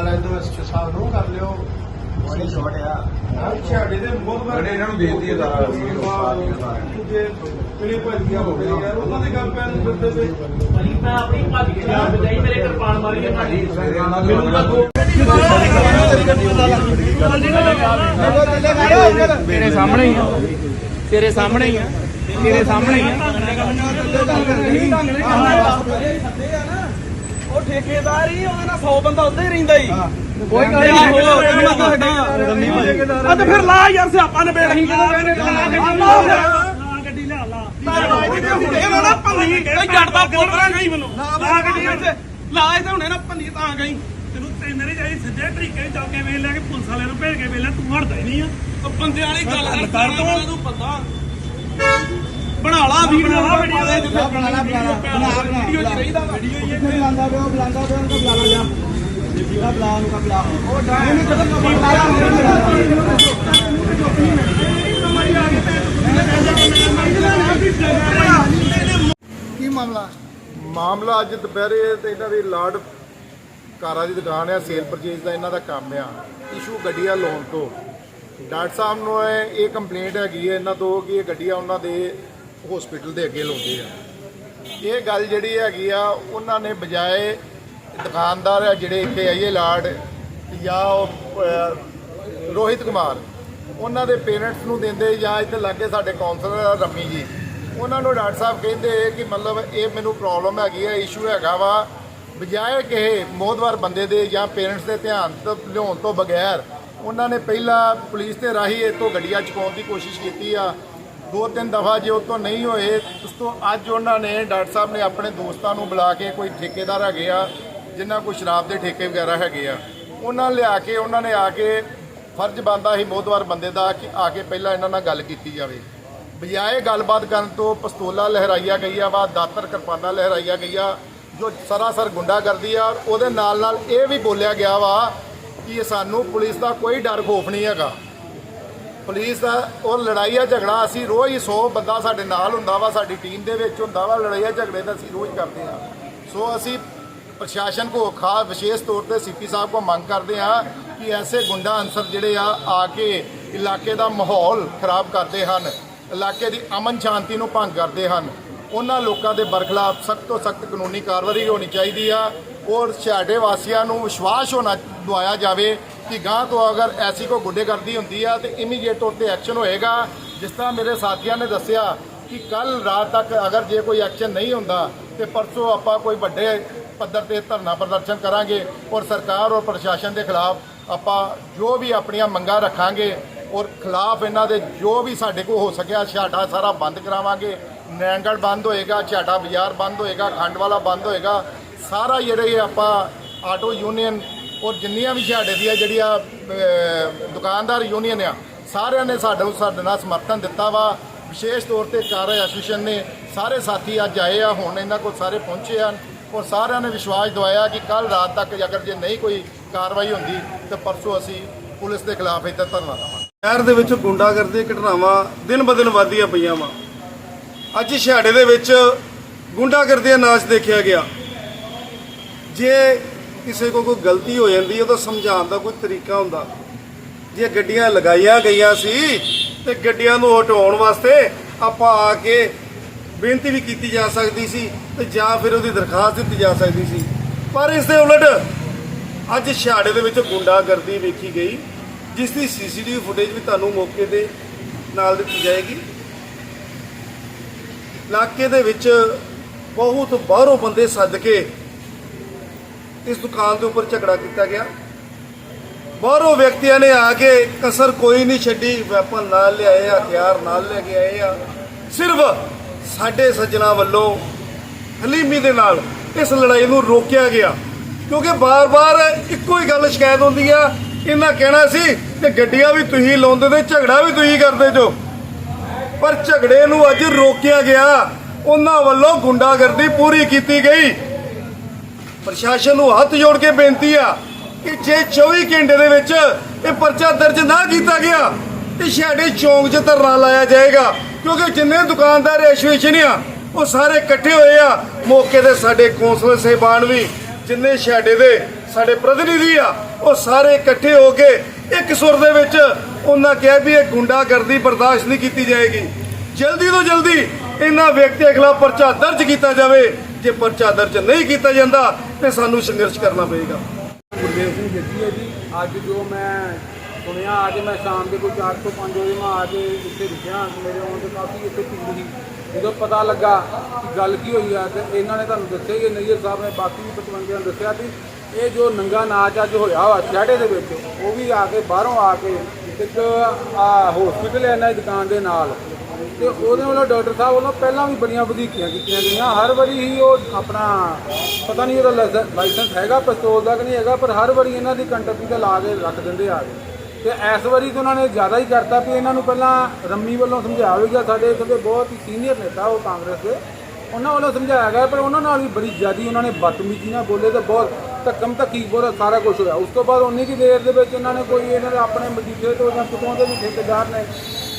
ਆ ਦੋ ਐਸਪੀ ਸਾਹਿਬ ਨੂੰ ਕਰ ਲਿਓ। ਬੜੀ ਛੋਟ ਆ ਛਾੜੇ ਦੇ ਬਹੁਤ ਵਾਰ ਇਹਨਾਂ ਨੂੰ ਦੇ ਦਿੱਤੀ ਦਾਰਾ। ਦੂਜੇ ਕਿਹੜੇ ਭੱਜੀਆਂ ਹੋ ਗਏ ਯਾਰ ਉਹਨਾਂ ਦੇ ਕੰਮ ਪੈਣ ਫਿਰਦੇ ਪਏ ਭਾਜੀ ਮੈਂ ਆਪਣੀ ਭੱਜ ਕੇ ਜਾ ਬਜਾਈ ਮੇਰੇ ਕਿਰਪਾਨ ਮਾਰੀ ਹੈ ਭਾਜੀ ਦੀ ਮੈਨੂੰ ਤਾਂ ਦੋ ਤੇਰੇ ਸਾਹਮਣੇ ਹੀ ਆ। ਤੇਰੇ ਸਾਹਮਣੇ ਹੀ ਆ। ਤੇਰੇ ਸਾਹਮਣੇ ਹੀ ਉਹ ਠੇਕੇਦਾਰ ਹੀ ਉਹਦੇ ਨਾਲ 100 ਬੰਦਾ ਉੱਧੇ ਹੀ ਰਹਿੰਦਾ ਹੀ। ਕੋਈ ਗੱਲ ਨਹੀਂ ਆ ਤੇ ਫਿਰ ਲਾ ਯਾਰ ਸਿਆਪਾ ਨੇ ਬੇੜ ਲਾ ਇਹਨਾਂ ਨਾ ਭੰਨੀ ਇਹ ਜੜਦਾ ਬੋਲਣਾ ਗਈ ਮੈਨੂੰ। ਲਾ ਗੱਡੀ ਇੱਥੇ ਲਾ ਇੱਥੇ ਹੁਣੇ ਨਾ ਭੰਨੀ ਤਾਂ ਗਈ। ਤੈਨੂੰ ਤੈਨੂੰ ਨਹੀਂ ਜਾਈ ਸਿੱਧੇ ਤਰੀਕੇ ਨਾਲ ਚੱਲ ਕੇ ਵੇਖ ਲਿਆ ਕਿ ਪੁਲਿਸ ਵਾਲਿਆਂ ਨੂੰ ਭੇਜ ਕੇ ਵੇਖ ਲਿਆ ਤੂੰ ਹਟਦਾ ਹੀ ਨਹੀਂ ਆ। ਉਹ ਬੰਦੇ ਵਾਲੀ ਗੱਲ ਕਰ ਤੂੰ ਤੂੰ ਪਤਾ ਬਣਾ ਲਾ ਵੀਡੀਓ ਬਣਾ ਵੀਡੀਓ ਦੇ ਬਣਾ ਲਾ ਬਣਾ ਲਾ ਵੀਡੀਓ ਚ ਰਹਿਦਾ ਵੀਡੀਓ ਹੀ ਇੱਥੇ ਬੁਲਾਉਂਦਾ ਪਿਆ ਬੁਲਾਉਂਦਾ ਪਿਆ ਉਹਨੂੰ ਬੁਲਾ ਲਾ ਜਾ ਜਿਹੜਾ ਬੁਲਾ ਉਹਨੂੰ ਕਾ ਬੁਲਾ ਉਹ ਕੀ ਮਾਮਲਾ? ਮਾਮਲਾ ਅੱਜ ਦੁਪਹਿਰੇ ਤੇ ਇਹਨਾਂ ਦੀ ਲਾਰਡ ਕਾਰਾਂ ਦੀ ਦੁਕਾਨ ਆ ਸੇਲ ਪਰਚੇਜ਼ ਦਾ ਇਹਨਾਂ ਦਾ ਕੰਮ ਆ। ਇਸ਼ੂ ਗੱਡੀਆਂ ਲੋਨ ਤੋਂ। ਡਾਕਟਰ ਸਾਹਿਬ ਨੂੰ ਇਹ ਇਹ ਕੰਪਲੇਂਟ ਹੈਗੀ ਹੈ ਇਹਨਾਂ ਤੋਂ ਕਿ ਇਹ ਗੱਡੀਆਂ ਉਹਨਾਂ ਦੇ ਹਸਪੀਟਲ ਦੇ ਅੱਗੇ ਲਾਉਂਦੇ ਆ। ਇਹ ਗੱਲ ਜਿਹੜੀ ਹੈਗੀ ਆ, ਉਹਨਾਂ ਨੇ ਬਜਾਏ ਦੁਕਾਨਦਾਰ ਆ ਜਿਹੜੇ ਇੱਥੇ ਆਈਏ ਲਾਰਡ ਜਾਂ ਉਹ ਰੋਹਿਤ ਕੁਮਾਰ, ਉਹਨਾਂ ਦੇ ਪੇਰੈਂਟਸ ਨੂੰ ਦਿੰਦੇ ਜਾਂ ਇੱਥੇ ਲਾਗੇ ਸਾਡੇ ਕਾਉਂਸਲਰ ਆ ਰਮੀ ਜੀ, ਉਹਨਾਂ ਨੂੰ ਡਾਕਟਰ ਸਾਹਿਬ ਕਹਿੰਦੇ ਕਿ ਮਤਲਬ ਇਹ ਮੈਨੂੰ ਪ੍ਰੋਬਲਮ ਹੈਗੀ ਆ ਇਸ਼ੂ ਹੈਗਾ ਵਾ। ਬਜਾਏ ਕਿ ਮੋਦਵਾਰ ਬੰਦੇ ਦੇ ਜਾਂ ਪੇਰੈਂਟਸ ਦੇ ਧਿਆਨ ਤੋਂ, ਲਿਆਉਣ ਤੋਂ ਬਗੈਰ, ਉਹਨਾਂ ਨੇ ਪਹਿਲਾਂ ਪੁਲਿਸ ਦੇ ਰਾਹੀਂ ਇਹ ਤੋਂ ਗੱਡੀਆਂ ਚੁਕਾਉਣ ਦੀ ਕੋਸ਼ਿਸ਼ ਕੀਤੀ ਆ। ਦੋ ਤਿੰਨ ਦਫਾ ਜੇ ਉਹ ਤੋਂ ਨਹੀਂ ਹੋਏ, ਉਸ ਤੋਂ ਅੱਜ ਉਹਨਾਂ ਨੇ ਡਾਕਟਰ ਸਾਹਿਬ ਨੇ ਆਪਣੇ ਦੋਸਤਾਂ ਨੂੰ ਬੁਲਾ ਕੇ ਕੋਈ ਠੇਕੇਦਾਰ ਹੈਗੇ ਆ, ਜਿਨ੍ਹਾਂ ਕੋਈ ਸ਼ਰਾਬ ਦੇ ਠੇਕੇ ਵਗੈਰਾ ਹੈਗੇ ਆ, ਉਹਨਾਂ ਲਿਆ ਕੇ, ਉਹਨਾਂ ਨੇ ਆ ਕੇ ਫਰਜ਼ ਬੰਦਾ ਸੀ ਵਾਰ ਬੰਦੇ ਦਾ ਕਿ ਆ ਕੇ ਪਹਿਲਾਂ ਇਹਨਾਂ ਨਾਲ ਗੱਲ ਕੀਤੀ ਜਾਵੇ। ਬਜਾਏ ਗੱਲਬਾਤ ਕਰਨ ਤੋਂ ਪਿਸਤੌਲਾਂ ਲਹਿਰਾਈਆਂ ਗਈਆਂ ਵਾ, ਦਾਤਰ ਕਿਰਪਾਨਾਂ ਲਹਿਰਾਈਆਂ ਗਈਆਂ, ਜੋ ਸਰਾਸਰ ਗੁੰਡਾ ਕਰਦੀ ਆ ਔਰ ਉਹਦੇ ਨਾਲ ਨਾਲ ਇਹ ਵੀ ਬੋਲਿਆ ਗਿਆ ਵਾ ਕਿ ਸਾਨੂੰ ਪੁਲਿਸ ਦਾ ਕੋਈ ਡਰ, ਖੋਫ ਨਹੀਂ ਹੈਗਾ। ਪੁਲਿਸ ਦਾ ਉਹ ਲੜਾਈ ਆ, ਝਗੜਾ ਅਸੀਂ ਰੋਜ਼ ਹੀ 100 ਬੰਦਾ ਸਾਡੇ ਨਾਲ ਹੁੰਦਾ ਵਾ, ਸਾਡੀ ਟੀਮ ਦੇ ਵਿੱਚ ਹੁੰਦਾ ਵਾ ਲੜਾਈਆਂ ਝਗੜੇ ਤਾਂ ਅਸੀਂ ਰੋਜ਼ ਕਰਦੇ ਆ। ਸੋ ਅਸੀਂ ਪ੍ਰਸ਼ਾਸਨ ਕੋ ਖਾਸ ਵਿਸ਼ੇਸ਼ ਤੌਰ ਤੇ ਸੀਪੀ ਸਾਹਿਬ ਕੋ ਮੰਗ ਕਰਦੇ ਆ ਕਿ ਐਸੇ ਗੁੰਡਾ ਅੰਸਰ ਜਿਹੜੇ ਆ ਆ ਕੇ ਇਲਾਕੇ ਦਾ ਮਾਹੌਲ ਖਰਾਬ ਕਰਦੇ ਹਨ, ਇਲਾਕੇ ਦੀ ਅਮਨ ਸ਼ਾਂਤੀ ਨੂੰ ਭੰਗ ਕਰਦੇ ਹਨ। ਉਹਨਾਂ ਲੋਕਾਂ ਦੇ ਬਰਖਲਾਫ ਸਖਤ ਤੋਂ ਸਖਤ ਕਾਨੂੰਨੀ ਕਾਰਵਾਈ ਹੋਣੀ ਚਾਹੀਦੀ ਆ। ਔਰ ਛਾੜੇ ਵਾਸੀਆਂ ਨੂੰ ਵਿਸ਼ਵਾਸ ਹੋਣਾ ਦਵਾਇਆ ਜਾਵੇ ਕਿ ਗਾਂ ਤੋਂ ਅਗਰ ਐਸੀ ਕੋ ਗੁੰਡੇਗਰਦੀ ਹੁੰਦੀ ਆ ਤੇ ਇਮੀਡੀਏਟ ਤੌਰ ਤੇ ਐਕਸ਼ਨ ਹੋਏਗਾ। ਜਿਸ ਤਰ੍ਹਾਂ ਮੇਰੇ ਸਾਥੀਆਂ ਨੇ ਦੱਸਿਆ ਕਿ ਕੱਲ ਰਾਤ ਤੱਕ ਅਗਰ ਜੇ ਕੋਈ ਐਕਸ਼ਨ ਨਹੀਂ ਹੁੰਦਾ ਤੇ ਪਰਸੋਂ ਆਪਾਂ ਕੋਈ ਵੱਡੇ ਪੱਧਰ ਤੇ ਧਰਨਾ ਪ੍ਰਦਰਸ਼ਨ ਕਰਾਂਗੇ ਔਰ ਸਰਕਾਰ ਔਰ ਪ੍ਰਸ਼ਾਸਨ ਦੇ ਖਿਲਾਫ ਆਪਾਂ ਜੋ ਵੀ ਆਪਣੀਆਂ ਮੰਗਾਂ ਰੱਖਾਂਗੇ ਔਰ ਖਿਲਾਫ ਇਹਨਾਂ ਦੇ ਜੋ ਵੀ ਸਾਡੇ ਕੋਲ ਹੋ ਸਕਿਆ ਛਾਟਾ ਸਾਰਾ ਬੰਦ ਕਰਾਵਾਂਗੇ। ਨੈਂਗਲ ਬੰਦ ਹੋਏਗਾ ਛਾਟਾ ਬਾਜ਼ਾਰ ਬੰਦ ਹੋਏਗਾ, ਖੰਡ ਵਾਲਾ ਬੰਦ ਹੋਏਗਾ। ਸਾਰਾ ਜਿਹੜੇ ਆਪਾਂ ਆਟੋ ਯੂਨੀਅਨ, ਔਰ ਜਿੰਨੀਆਂ ਵੀ ਛਾੜੇ ਦੀਆਂ ਜਿਹੜੀਆਂ ਦੁਕਾਨਦਾਰ ਯੂਨੀਅਨ ਆ, ਸਾਰਿਆਂ ਨੇ ਸਾਡੇ ਸਾਡੇ ਨਾਲ ਸਮਰਥਨ ਦਿੱਤਾ ਵਾ। ਵਿਸ਼ੇਸ਼ ਤੌਰ ਤੇ ਕਾਰ ਐਸੋਸੀਏਸ਼ਨ ਨੇ। ਸਾਰੇ ਸਾਥੀ ਅੱਜ ਆਏ ਆ, ਹੁਣ ਇਹਨਾਂ ਕੋਲ ਸਾਰੇ ਪਹੁੰਚੇ ਹਨ, ਔਰ ਸਾਰਿਆਂ ਨੇ ਵਿਸ਼ਵਾਸ ਦਵਾਇਆ ਕਿ ਕੱਲ ਰਾਤ ਤੱਕ ਅਗਰ ਜੇ ਨਹੀਂ ਕੋਈ ਕਾਰਵਾਈ ਹੁੰਦੀ, ਤਾਂ ਪਰਸੋਂ ਅਸੀਂ ਪੁਲਿਸ ਦੇ ਖਿਲਾਫ ਇੱਧਰ ਧਰਨਾ ਦੇਵਾਂਗੇ। ਸ਼ਹਿਰ ਦੇ ਵਿੱਚ ਗੁੰਡਾਗਰਦੀ ਘਟਨਾਵਾਂ ਦਿਨ ਬ ਦਿਨ ਵਧਦੀਆਂ ਪਈਆਂ ਵਾ। ਅੱਜ ਛਿਹਾੜੇ ਦੇ ਵਿੱਚ ਗੁੰਡਾਗਰਦੀ ਦਾ ਨਾਚ ਦੇਖਿਆ ਗਿਆ। ਜੇ ਕਿਸੇ ਕੋ ਕੋਈ ਗਲਤੀ ਹੋ ਜਾਂਦੀ ਉਹਦਾ ਸਮਝਾਉਣ ਦਾ ਕੋਈ ਤਰੀਕਾ ਹੁੰਦਾ। ਜੇ ਗੱਡੀਆਂ ਲਗਾਈਆਂ ਗਈਆਂ ਸੀ ਤੇ ਗੱਡੀਆਂ ਨੂੰ ਹਟਾਉਣ ਵਾਸਤੇ ਆਪਾਂ ਆ ਕੇ ਬੇਨਤੀ ਵੀ ਕੀਤੀ ਜਾ ਸਕਦੀ ਸੀ ਤੇ ਜਾਂ ਫਿਰ ਉਹਦੀ ਦਰਖਾਸਤ ਦਿੱਤੀ ਜਾ ਸਕਦੀ ਸੀ। ਪਰ ਇਸ ਦੇ ਉਲਟ ਅੱਜ ਛਿਹਾੜੇ ਦੇ ਵਿੱਚ ਗੁੰਡਾਗਰਦੀ ਵੇਖੀ ਗਈ, ਜਿਸ ਦੀ ਸੀਸੀਟੀਵੀ ਫੁਟੇਜ ਵੀ ਤੁਹਾਨੂੰ ਮੌਕੇ ਦੇ ਨਾਲ ਦਿੱਤੀ ਜਾਏਗੀ। ਇਲਾਕੇ ਦੇ ਵਿੱਚ ਬਹੁਤ ਬਾਹਰੋਂ ਬੰਦੇ ਸੱਦ ਕੇ ਇਸ ਦੁਕਾਨ ਦੇ ਉੱਪਰ ਝਗੜਾ ਕੀਤਾ ਗਿਆ। ਬਾਹਰੋਂ ਵਿਅਕਤੀਆਂ ਨੇ ਆ ਕੇ ਕਸਰ ਕੋਈ ਨਹੀਂ ਛੱਡੀ, ਵੈਪਨ ਨਾਲ ਲਿਆਏ ਆ, ਹਥਿਆਰ ਨਾਲ ਲੈ ਕੇ ਆਏ ਆ। ਸਿਰਫ ਸਾਡੇ ਸੱਜਣਾ ਵੱਲੋਂ ਹਲੀਮੀ ਦੇ ਨਾਲ ਇਸ ਲੜਾਈ ਨੂੰ ਰੋਕਿਆ ਗਿਆ, ਕਿਉਂਕਿ ਬਾਰ-ਬਾਰ ਇੱਕੋ ਹੀ ਗੱਲ ਸ਼ਿਕਾਇਤ ਹੁੰਦੀ ਆ, ਇਹਨਾਂ ਕਹਿਣਾ ਸੀ ਕਿ ਗੱਡੀਆਂ ਵੀ ਤੁਸੀਂ ਲਾਉਂਦੇ ਤੇ ਝਗੜਾ ਵੀ ਤੁਸੀਂ ਕਰਦੇ ਜੋ। ਪਰ ਝਗੜੇ ਨੂੰ ਅੱਜ ਰੋਕਿਆ ਗਿਆ, ਉਹਨਾਂ ਵੱਲੋਂ ਗੁੰਡਾਗਰਦੀ ਪੂਰੀ ਕੀਤੀ ਗਈ। ਪ੍ਰਸ਼ਾਸਨ ਨੂੰ ਹੱਥ ਜੋੜ ਕੇ ਬੇਨਤੀ ਆ ਕਿ ਜੇ 24 ਘੰਟੇ ਦੇ ਵਿੱਚ ਇਹ ਪਰਚਾ ਦਰਜ ਨਾ ਕੀਤਾ ਗਿਆ, ਤੇ ਸਾਡੇ ਚੌਂਕ 'ਚ ਧਰਨਾ ਲਾਇਆ ਜਾਏਗਾ। ਕਿਉਂਕਿ ਜਿੰਨੇ ਦੁਕਾਨਦਾਰ ਐਸੋਸੀਏਸ਼ਨ ਆ, ਉਹ ਸਾਰੇ ਇਕੱਠੇ ਹੋਏ ਆ। ਮੌਕੇ ਤੇ ਸਾਡੇ ਕੌਂਸਲਰ ਸਹਿਬਾਨ ਵੀ, ਜਿੰਨੇ ਸਾਡੇ ਦੇ ਸਾਡੇ ਪ੍ਰਤੀਨਿਧੀ ਆ, ਉਹ ਸਾਰੇ ਇਕੱਠੇ ਹੋ ਕੇ ਇੱਕ ਸੁਰ ਦੇ ਵਿੱਚ ਉਹਨਾਂ ਕਿਹਾ ਵੀ ਇਹ ਗੁੰਡਾਗਰਦੀ ਬਰਦਾਸ਼ਤ ਨਹੀਂ ਕੀਤੀ ਜਾਏਗੀ। ਜਲਦੀ ਤੋਂ ਜਲਦੀ ਇਹਨਾਂ ਵਿਅਕਤੀਆਂ ਖਿਲਾਫ ਪਰਚਾ ਦਰਜ ਕੀਤਾ ਜਾਵੇ। ਜੇ ਪਰਚਾ ਦਰਜ ਨਹੀਂ ਕੀਤਾ ਜਾਂਦਾ ਤੇ ਸਾਨੂੰ ਸੰਘਰਸ਼ ਕਰਨਾ ਪਏਗਾ। ਗੁਰਦੇਵ ਸਿੰਘ ਜੱਜੀ ਹੈ ਜੀ। ਅੱਜ ਜੋ ਮੈਂ ਸੁਣਿਆ, ਅੱਜ ਮੈਂ ਸ਼ਾਮ ਦੇ ਕੋਈ 4 ਤੋਂ 5 ਵਜੇ ਮੈਂ ਆ ਕੇ ਇੱਥੇ ਰੁਕਿਆ। ਮੇਰੇ ਆਉਣ ਤੇ ਕਾਫੀ ਇੱਥੇ ਭੀੜ ਸੀ। ਜਦੋਂ ਪਤਾ ਲੱਗਾ ਕਿ ਗੱਲ ਕੀ ਹੋਈ ਆ, ਤੇ ਇਹਨਾਂ ਨੇ ਤੁਹਾਨੂੰ ਦੱਸਿਆ ਹੀ ਨਈਅਰ ਸਾਹਿਬ ਨੇ ਬਾਕੀ ਵੀ ਪਤਵੰਤਿਆਂ ਨੂੰ ਦੱਸਿਆ ਵੀ ਇਹ ਜੋ ਨੰਗਾ ਨਾਚ ਅੱਜ ਹੋਇਆ ਵਾ ਛਾੜੇ ਦੇ ਵਿੱਚ, ਉਹ ਵੀ ਆ ਕੇ ਬਾਹਰੋਂ ਆ ਕੇ ਇੱਕ ਹਸਪੀਟਲ ਹੈ ਇਹਨਾਂ ਦੀ ਦੁਕਾਨ ਦੇ ਨਾਲ। ਤੇ ਉਹਦੇ ਵੱਲੋਂ ਡਾਕਟਰ ਸਾਹਿਬ ਵੱਲੋਂ ਪਹਿਲਾਂ ਵੀ ਬੜੀਆਂ ਵਧੀਕੀਆਂ ਕੀਤੀਆਂ ਗਈਆਂ। ਹਰ ਵਾਰੀ ਹੀ ਉਹ ਆਪਣਾ, ਪਤਾ ਨਹੀਂ ਉਹਦਾ ਲਾਇਸੈਂਸ- ਲਾਇਸੈਂਸ ਹੈਗਾ, ਪਿਸਤੌਲ ਦਾ ਕਿ ਨਹੀਂ ਹੈਗਾ, ਪਰ ਹਰ ਵਾਰੀ ਇਹਨਾਂ ਦੀ ਕੰਟਰਪੀ ਦਾ ਲਾ ਕੇ ਰੱਖ ਦਿੰਦੇ ਆ। ਗਏ ਤੇ ਇਸ ਵਾਰੀ ਤਾਂ ਉਹਨਾਂ ਨੇ ਜ਼ਿਆਦਾ ਹੀ ਕਰਤਾ ਵੀ ਇਹਨਾਂ ਨੂੰ ਪਹਿਲਾਂ ਰੰਮੀ ਵੱਲੋਂ ਸਮਝਾਇਆ ਵੀ ਗਿਆ। ਸਾਡੇ ਇੱਥੇ ਦੇ ਬਹੁਤ ਹੀ ਸੀਨੀਅਰ ਨੇਤਾ ਉਹ ਕਾਂਗਰਸ ਦੇ। ਉਹਨਾਂ ਵੱਲੋਂ ਸਮਝਾਇਆ ਗਿਆ, ਪਰ ਉਹਨਾਂ ਨਾਲ ਵੀ ਬੜੀ ਜ਼ਿਆਦੀ ਉਹਨਾਂ ਨੇ ਬਦਤਮੀਜ਼ੀ ਨਾਲ ਬੋਲੇ ਤੇ ਬਹੁਤ ਧੱਕਮ ਧੱਕੀ ਬਹੁਤ ਸਾਰਾ ਕੁਝ ਹੋਇਆ। ਉਸ ਤੋਂ ਬਾਅਦ ਉਨੀ ਕੀ ਦੇਰ ਦੇ ਵਿੱਚ ਇਹਨਾਂ ਨੇ ਕੋਈ ਇਹਨਾਂ ਦੇ ਆਪਣੇ ਮਜੀਠੇ ਤੋਂ ਜਾਂ ਕਿਤੋਂ ਦੇ ਵੀ ਠੇਕੇਦਾਰ ਨੇ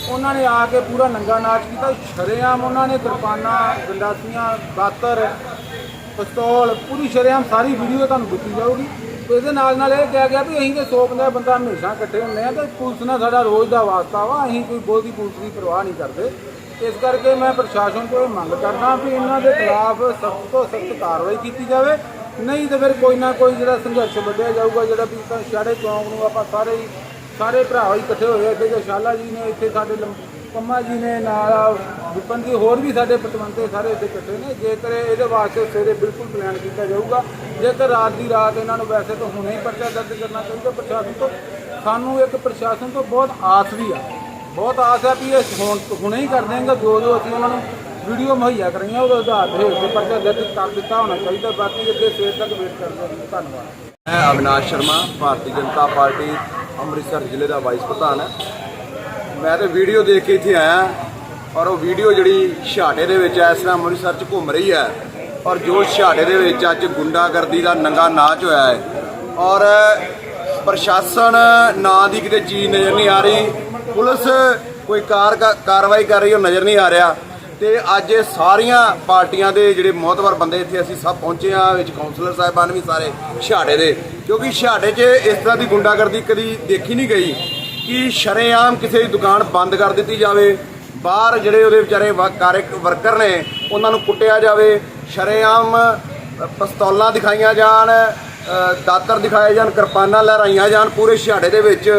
ਉਹਨਾਂ ਨੇ ਆ ਕੇ ਪੂਰਾ ਨੰਗਾ ਨਾਚ ਕੀਤਾ। ਸ਼ਰੇਆਮ ਉਹਨਾਂ ਨੇ ਕਿਰਪਾਨਾਂ, ਗੰਡਾਸੀਆਂ, ਦਾਤਰ, ਪਿਸਤੌਲ, ਪੂਰੀ ਸ਼ਰੇਆਮ ਸਾਰੀ ਵੀਡੀਓ ਤੁਹਾਨੂੰ ਦਿੱਤੀ ਜਾਊਗੀ। ਇਹਦੇ ਨਾਲ ਨਾਲ ਇਹ ਕਿਹਾ ਗਿਆ ਵੀ ਅਸੀਂ ਤੇ 150 ਬੰਦਾ ਹਮੇਸ਼ਾ ਇਕੱਠੇ ਹੁੰਦੇ ਆ ਤੇ ਪੁਲਿਸ ਨਾਲ ਸਾਡਾ ਰੋਜ਼ ਦਾ ਵਾਸਤਾ ਵਾ, ਅਸੀਂ ਕੋਈ ਬਹੁਤੀ ਪੁਲਿਸ ਦੀ ਪਰਵਾਹ ਨਹੀਂ ਕਰਦੇ। ਇਸ ਕਰਕੇ ਮੈਂ ਪ੍ਰਸ਼ਾਸਨ ਤੋਂ ਇਹ ਮੰਗ ਕਰਦਾ ਵੀ ਇਹਨਾਂ ਦੇ ਖਿਲਾਫ ਸਖਤ ਤੋਂ ਸਖਤ ਕਾਰਵਾਈ ਕੀਤੀ ਜਾਵੇ। ਨਹੀਂ ਤਾਂ ਫਿਰ ਕੋਈ ਨਾ ਕੋਈ ਜਿਹੜਾ ਸੰਘਰਸ਼ ਵੱਢਿਆ ਜਾਊਗਾ, ਜਿਹੜਾ ਵੀ ਤਾਂ ਸ਼ਾੜੇ ਚੌਂਕ ਨੂੰ ਆਪਾਂ ਸਾਰੇ ਹੀ ਸਾਰੇ ਭਰਾ ਇਕੱਠੇ ਹੋਏ ਇੱਥੇ, ਜੋ ਸ਼ਾਲਾ ਜੀ ਨੇ ਇੱਥੇ ਸਾਡੇ ਲੰਮ- ਪੰਮਾ ਜੀ ਨੇ ਨਾਲ ਵਿਪਨ ਜੀ, ਹੋਰ ਵੀ ਸਾਡੇ ਪਤਵੰਤੇ ਸਾਰੇ ਇੱਥੇ ਇਕੱਠੇ ਨੇ। ਜੇਕਰ ਇਹਦੇ ਵਾਸਤੇ ਸਵੇਰੇ ਬਿਲਕੁਲ ਪਲਾਨ ਕੀਤਾ ਜਾਊਗਾ, ਜੇਕਰ ਰਾਤ ਦੀ ਰਾਤ ਇਹਨਾਂ ਨੂੰ ਵੈਸੇ ਤਾਂ ਹੁਣੇ ਹੀ ਪਰਚਾ ਦਰਜ ਕਰਨਾ ਚਾਹੀਦਾ ਪ੍ਰਸ਼ਾਸਨ ਤੋਂ, ਸਾਨੂੰ ਇੱਕ ਪ੍ਰਸ਼ਾਸਨ ਤੋਂ ਬਹੁਤ ਆਸ ਵੀ ਆ। ਬਹੁਤ ਆਸ ਹੈ ਵੀ ਇਹ ਹੁਣ ਹੁਣੇ ਹੀ ਕਰ ਦੇਣਗੇ, ਜੋ ਜੋ ਅਸੀਂ ਉਹਨਾਂ ਨੂੰ ਵੀਡੀਓ ਮੁਹੱਈਆ ਕਰਾਈਆਂ, ਉਹਦੇ ਆਧਾਰ ਤੇ ਉੱਤੇ ਪਰਚਾ ਦਰਜ ਕਰ ਦਿੱਤਾ ਹੋਣਾ ਚਾਹੀਦਾ। ਬਾਕੀ ਅੱਗੇ ਸਵੇਰ ਤੱਕ ਵੇਟ ਕਰਦੇ ਹਾਂ। ਧੰਨਵਾਦ। ਮੈਂ ਅਵਿਨਾਸ਼ ਸ਼ਰਮਾ, ਭਾਰਤੀ ਜਨਤਾ ਪਾਰਟੀ ਅੰਮ੍ਰਿਤਸਰ ਜ਼ਿਲ੍ਹੇ ਦਾ ਵਾਈਸ ਪ੍ਰਧਾਨ ਹੈ। ਮੈਂ ਤੇ ਵੀਡੀਓ ਦੇਖ ਕੇ ਇੱਥੇ ਆਇਆ ਔਰ ਉਹ ਵੀਡੀਓ ਜਿਹੜੀ ਛਾਟੇ ਦੇ ਵਿੱਚ ਇਸ ਤਰ੍ਹਾਂ ਅੰਮ੍ਰਿਤਸਰ 'ਚ ਘੁੰਮ ਰਹੀ ਹੈ ਔਰ ਜੋ ਛਾਟੇ ਦੇ ਵਿੱਚ ਅੱਜ ਗੁੰਡਾਗਰਦੀ ਦਾ ਨੰਗਾ ਨਾਚ ਹੋਇਆ ਹੈ ਔਰ ਪ੍ਰਸ਼ਾਸਨ ਨਾਂ ਦੀ ਕਿਤੇ ਚੀਜ਼ ਨਜ਼ਰ ਨਹੀਂ ਆ ਰਹੀ, ਪੁਲਿਸ ਕੋਈ ਕਾਰ ਕਾਰਵਾਈ ਕਰ ਰਹੀ ਉਹ ਨਜ਼ਰ ਨਹੀਂ ਆ ਰਿਹਾ ਤੇ ਅੱਜ ਇਹ ਸਾਰੀਆਂ ਪਾਰਟੀਆਂ ਦੇ ਜਿਹੜੇ ਮੋਹਤਵਰ ਬੰਦੇ ਇੱਥੇ ਅਸੀਂ ਸਭ ਪਹੁੰਚੇ ਆ ਵਿੱਚ ਕਾਉਂਸਲਰ ਸਾਹਿਬਾਨ ਵੀ ਸਾਰੇ ਛਾੜੇ ਦੇ। ਕਿਉਂਕਿ ਛਾੜੇ 'ਚ ਇਸ ਤਰ੍ਹਾਂ ਦੀ ਗੁੰਡਾਗਰਦੀ ਕਦੀ ਦੇਖੀ ਨਹੀਂ ਗਈ ਕਿ ਸ਼ਰੇਆਮ ਕਿਸੇ ਦੀ ਦੁਕਾਨ ਬੰਦ ਕਰ ਦਿੱਤੀ ਜਾਵੇ ਬਾਹਰ ਜਿਹੜੇ ਉਹਦੇ ਵਿਚਾਰੇ ਵਾ- ਕਾਰਕ ਵਰਕਰ ਨੇ ਉਹਨਾਂ ਨੂੰ ਕੁੱਟਿਆ ਜਾਵੇ ਸ਼ਰੇਆਮ ਅ, ਪਿਸਤੌਲਾਂ ਦਿਖਾਈਆਂ ਜਾਣ ਦਾਤਰ ਦਿਖਾਏ ਜਾਣ ਕਿਰਪਾਨਾਂ ਲਹਿਰਾਈਆਂ ਜਾਣ ਪੂਰੇ ਛਾੜੇ ਦੇ ਵਿੱਚ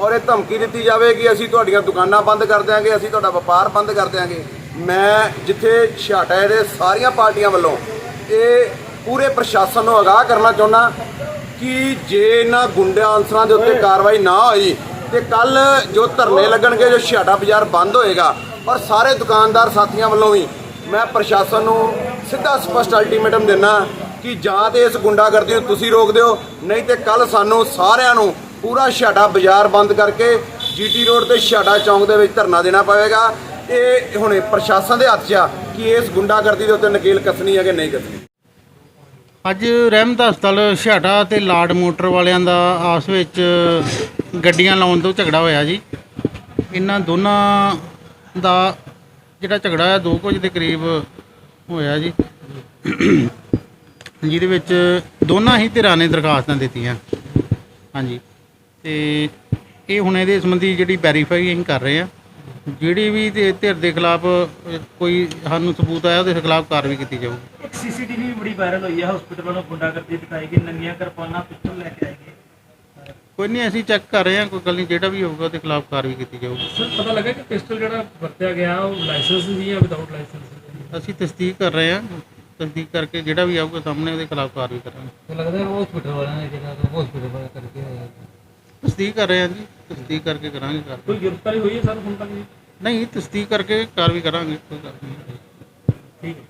ਔਰ ਇਹ ਧਮਕੀ ਦਿੱਤੀ ਜਾਵੇ ਕਿ ਅਸੀਂ ਤੁਹਾਡੀਆਂ ਦੁਕਾਨਾਂ ਬੰਦ ਕਰ ਦਿਆਂਗੇ ਅਸੀਂ ਤੁਹਾਡਾ ਵਪਾਰ ਬੰਦ ਕਰ ਦਿਆਂਗੇ। ਮੈਂ ਜਿੱਥੇ ਛਾਟੇ ਦੇ ਸਾਰੀਆਂ ਪਾਰਟੀਆਂ ਵੱਲੋਂ ਇਹ ਪੂਰੇ ਪ੍ਰਸ਼ਾਸਨ ਨੂੰ ਆਗਾਹ ਕਰਨਾ ਚਾਹੁੰਦਾ ਕਿ ਜੇ ਇਹਨਾਂ ਗੁੰਡਿਆਂ ਅਨਸਰਾਂ ਦੇ ਉੱਤੇ ਕਾਰਵਾਈ ਨਾ ਹੋਈ ਤੇ ਕੱਲ ਜੋ ਧਰਨੇ ਲੱਗਣਗੇ ਜੋ ਛਾਟਾ ਬਾਜ਼ਾਰ ਬੰਦ ਹੋਏਗਾ ਔਰ ਸਾਰੇ ਦੁਕਾਨਦਾਰ ਸਾਥੀਆਂ ਵੱਲੋਂ ਵੀ ਮੈਂ ਪ੍ਰਸ਼ਾਸਨ ਨੂੰ ਸਿੱਧਾ ਸਪਸ਼ਟ ਅਲਟੀਮੇਟਮ ਦਿੰਨਾ ਕਿ ਜਾਂ ਤੇ ਇਸ ਗੁੰਡਾਗਰਦੀ ਨੂੰ ਤੁਸੀਂ ਰੋਕ ਦਿਓ ਨਹੀਂ ਤੇ ਕੱਲ ਸਾਨੂੰ ਸਾਰਿਆਂ ਨੂੰ ਪੂਰਾ ਛਾਟਾ ਬਾਜ਼ਾਰ ਬੰਦ ਕਰਕੇ ਜੀਟੀ ਰੋਡ ਤੇ ਛਾਟਾ ਚੌਂਕ ਦੇ ਵਿੱਚ ਧਰਨਾ ਦੇਣਾ ਪਵੇਗਾ। ਇਹ ਹੁਣ ਪ੍ਰਸ਼ਾਸਨ ਦੇ ਹੱਥ 'ਚ ਆ ਕਿ ਇਸ ਗੁੰਡਾਗਰਦੀ ਦੇ ਉੱਤੇ ਨਕੇਲ ਕੱਸਣੀ ਹੈ ਕਿ ਨਹੀਂ ਕੱਸਣੀ। ਅੱਜ ਰਹਿਮਤ ਹਸਪਤਾਲ ਛਿਆਟਾ ਤੇ ਲਾਡ ਮੋਟਰ ਵਾਲਿਆਂ ਦਾ ਆਪਸ ਵਿੱਚ ਗੱਡੀਆਂ ਲਾਉਣ ਤੋਂ ਝਗੜਾ ਹੋਇਆ ਜੀ। ਇਹਨਾਂ ਦੋਨਾਂ ਦਾ ਜਿਹੜਾ ਝਗੜਾ ਹੈ 2 ਕੁਝ ਦੇ ਕਰੀਬ ਹੋਇਆ ਜੀ। ਜਿਹਦੇ ਵਿੱਚ ਦੋਨਾਂ ਹੀ ਧਿਰਾਂ ਨੇ ਦਰਖਾਸਤਾਂ ਦਿੱਤੀਆਂ। ਹਾਂਜੀ। ਤੇ ਇਹ ਹੁਣ ਇਹਦੇ ਸੰਬੰਧੀ ਜਿਹੜੀ ਵੈਰੀਫਾਈ ਅਸੀਂ ਕਰ ਰਹੇ ਆ ਜਿਹੜੀ ਵੀ ਧਿ- ਧਿਰ ਦੇ ਖਿਲਾਫ ਕੋਈ ਸਾਨੂੰ ਸਬੂਤ ਆਇਆ, ਉਹਦੇ ਖਿਲਾਫ ਕਾਰਵਾਈ ਕੀਤੀ ਜਾਊਗੀ। ਸੀਸੀਟੀਵੀ ਬੜੀ ਵਾਇਰਲ ਹੋਈ ਹੈ ਹਸਪੀਟਲ ਵੱਲੋਂ ਗੁੰਡਾਗਰਦੀ ਦਿਖਾਈ ਗਈ ਨੰਗੀਆਂ ਕਿਰਪਾਨਾਂ ਪਿਸਤਲ ਲੈ ਕੇ ਆਏ ਗਏ ਕੋਈ ਨਹੀਂ ਅਸੀਂ ਚੈੱਕ ਕਰ ਰਹੇ ਹਾਂ ਕੋਈ ਗੱਲ ਨਹੀਂ ਜਿਹੜਾ ਵੀ ਹੋਊਗਾ ਉਹਦੇ ਖਿਲਾਫ ਕਾਰਵਾਈ ਕੀਤੀ ਜਾਊਗੀ। ਸਰ ਪਤਾ ਲੱਗਾ ਕਿ ਪਿਸਟਲ ਜਿਹੜਾ ਵਰਤਿਆ ਗਿਆ ਉਹ ਲਾਇਸੈਂਸ ਸੀ ਜਾਂ ਵਿਦਆਊਟ ਲਾਇਸੈਂਸ ਅਸੀਂ ਤਸਦੀਕ ਕਰ ਰਹੇ ਹਾਂ ਤਸਦੀਕ ਕਰਕੇ ਜਿਹੜਾ ਵੀ ਆਊਗਾ ਸਾਹਮਣੇ ਉਹਦੇ ਖਿਲਾਫ ਕਾਰਵਾਈ ਕਰਾਂਗੇ। ਲੱਗਦਾ ਹੈ ਹਸਪੀਟਲ ਵਾਲਿਆਂ ਨੇ ਜਿਹੜਾ ਹਸਪੀਟਲ ਵਾਲਾ ਕਰਕੇ ਤਸਦੀਕ ਕਰ ਰਹੇ ਹਾਂ ਜੀ ਤਸਦੀਕ ਕਰਕੇ ਕਰਾਂਗੇ ਕਾਰਵਾਈ। ਕੋਈ ਗ੍ਰਿਫਤਾਰੀ ਹੋਈ ਹੈ ਸਰ ਹੁਣ ਤੱਕ ਜੀ? ਨਹੀਂ ਤਸਦੀਕ ਕਰਕੇ ਕਾਰਵਾਈ ਕਰਾਂਗੇ ਕੋਈ ਗੱਲ ਨਹੀਂ। ਠੀਕ ਹੈ।